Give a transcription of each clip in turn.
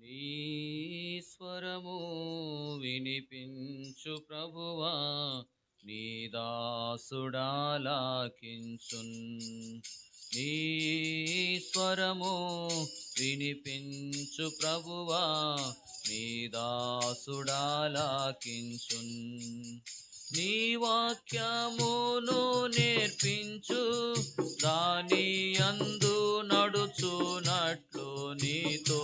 నీ స్వరము వినిపించు ప్రభువా నీ దాసుడాలాకించున్ నీ స్వరము వినిపించు ప్రభువా నీ దాసుడాలాకించున్ నీ వాక్యమును నేర్పించు దాని అందు నడుచునట్లు నీతో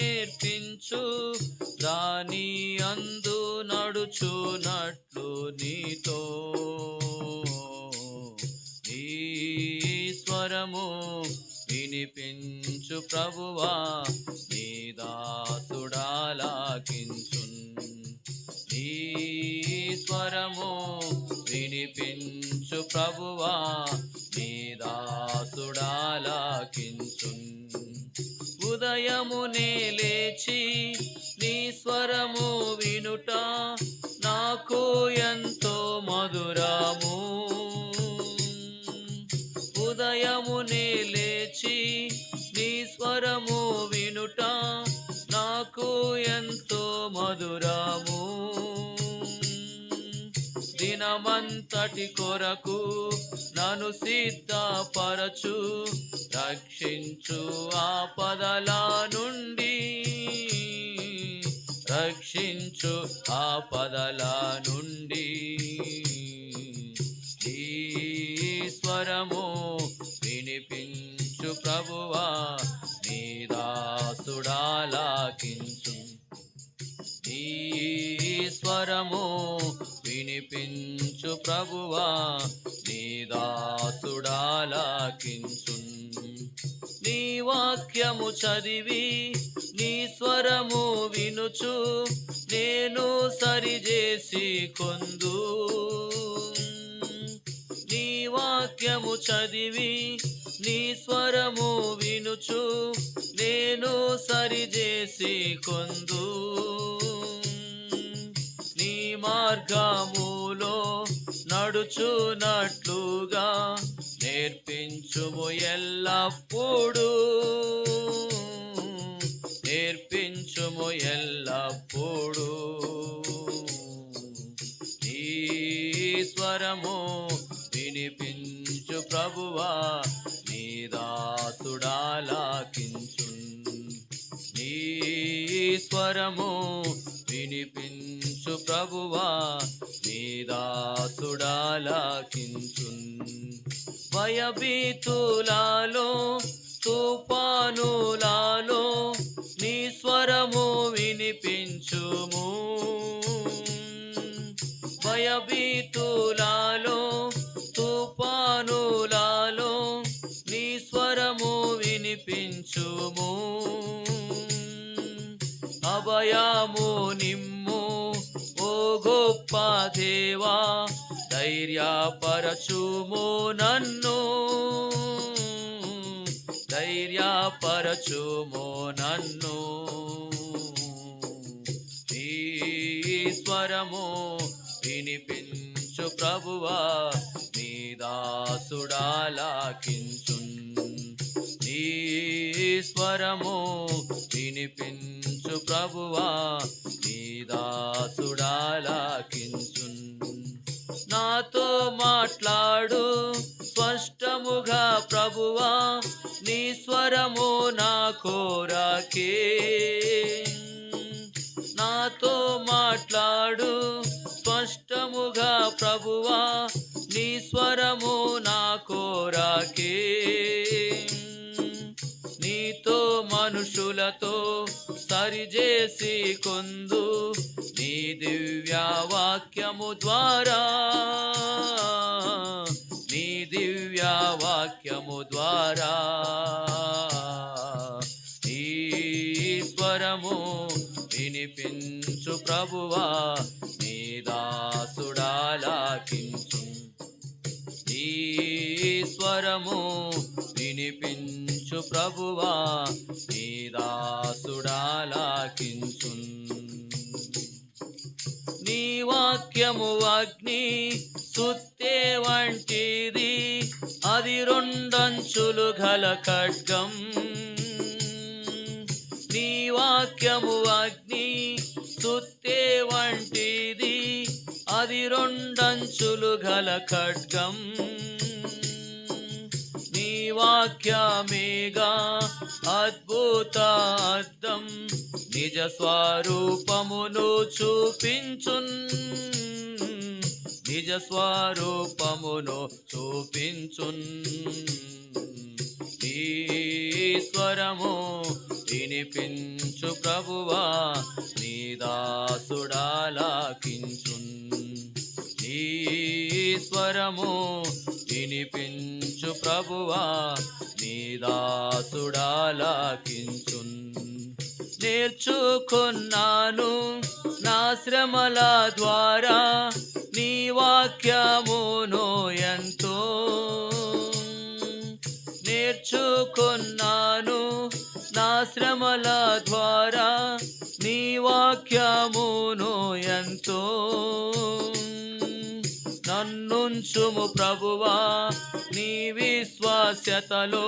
నేర్పించు. దాని అందు నడుచునట్లు నీతో. నీ స్వరము వినిపించు ప్రభువా నీ దాసుడాలాకించు నీ స్వరము వినిపించు ప్రభువా నీ దాసుడాలాకించున్ ఉదయమునే లేచి నీ స్వరము వినుట నాకు ఎంతో మధురము. ఉదయమునే లేచి నీ స్వరము వినుట నాకు ఎంతో మధురము. దినమంతటి కొరకు నన్ను సిద్ధపరచు రక్షించు ఆపదల నుండి. రక్షించు ఆపదల నుండి. ఈ స్వరము వినిపించు ప్రభువా నీ దాసుడాలాకించు. నీ స్వరము పించు ప్రభువా నీ దాసుడాలాకించు నీ వాక్యము చదివి నీ స్వరము వినుచు నేను సరిచేసి కొందు. నీ వాక్యము చదివి నీ స్వరము వినుచు నేను సరిచేసి కొందు. మార్గములో నడుచునట్లుగా నేర్పించుము ఎల్లప్పుడూ. నేర్పించుము ఎల్లప్పుడూ. ఈ స్వరము వినిపించు ప్రభువా నీ దాసుడాలాకించు నీ స్వరము ప్రభువా నీ దాసుడాలాకించు భయభీతులాలో తుపానులాలో నీ స్వరము వినిపించుము. భయభీతులాలో తుపానులాలో నీ స్వరము వినిపించుము. అభయము నిమ్ము గొప్ప దేవా ధైర్యపరచుము నన్ను. ధైర్యపరచుము నన్ను. ఈ స్వరము వినిపించు ప్రభువా నీ దాసుడాలాకించు నీ స్వరము వినిపించు ప్రభువా నీ దాసుడాలాకించు నాతో మాట్లాడు స్పష్టముగా ప్రభువా నీ స్వరము నా కోరాకే. నాతో మాట్లాడు స్పష్టముగా ప్రభువా సరిచేసి కొందు నీ దివ్య వాక్యము ద్వారా. నీ దివ్య వాక్యము ద్వారా. ఈ స్వరము వినిపించు ప్రభువా నీ దాసుడాలాకించు. నీ స్వరము ప్రభువా నీ దాసుడాలాకించు నీ వాక్యము అగ్ని సుత్తే వంటిది అది రెండంచులు గల ఖడ్గం. నీ వాక్యము అగ్ని సుత్తే వంటిది అది రెండంచులు గల ఖడ్గం. వాక్యమేగా అద్భుత అర్థం నిజ స్వరూపమును చూపించున్. నిజ స్వరూపమును చూపించున్. ఈశ్వరము వినిపించు ప్రభువా నీ దాసుడాలాకించున్. ఈశ్వరము వినిపించు ప్రభువా నీ దాసుడాలాకించున్. నేర్చుకున్నాను నా శ్రమల ద్వారా నీ వాక్యమును ఎంతో. నేర్చుకున్నాను నా శ్రమల ద్వారా నీ వాక్యమును ఎంతో. నన్నుంచుము ప్రభువా నీ విశ్వాస్యతలో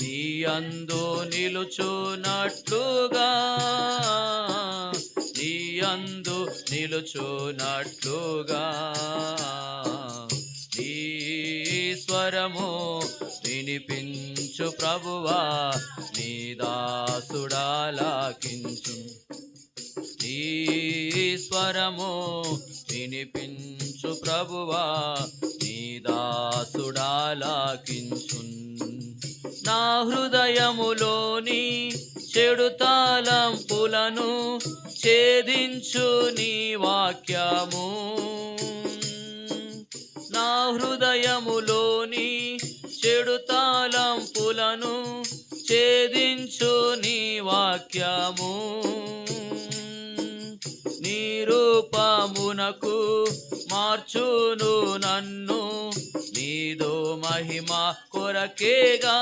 నీ అందు నిలుచునట్లుగా నీ అందు నిలుచునట్లుగా నీ స్వరము వినిపించు ప్రభువా నీ దాసుడాలాకించు నీ స్వరము వినిపించు ప్రభువా నీ దాసుడాలాకించు నా హృదయములోని చెడు తాళంపులను ఛేదించు నీ వాక్యము. నా హృదయములోని చెడు తాళంపులను ఛేదించు నీ వాక్యము. రూపమునకు మార్చును నన్ను. నీదో మహిమ కొరకేగా.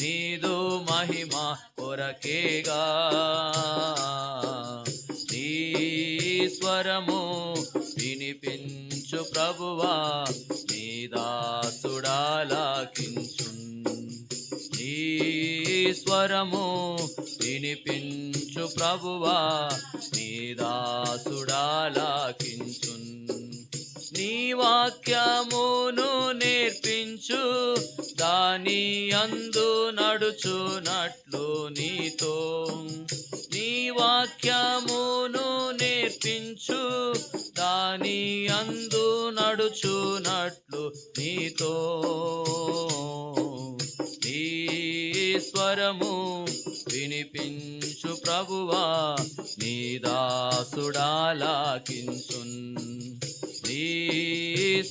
నీదో మహిమ కొరకేగా. నీ స్వరము వినిపించు ప్రభువా నీ స్వరము వినిపించు ప్రభువా నీ దాసుడాలాకించున్ నీ వాక్యమును నేర్పించు దాని అందు నడుచునట్లు నీతో. నీ వాక్యమును నేర్పించు దాని అందు నడుచునట్లు నీతో. స్వరము వినిపించు ప్రభువా నీ దాసుడాలాకించున్ నీ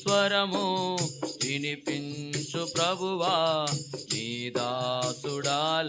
స్వరము వినిపించు ప్రభువా నీ దాసుడాలాకించున్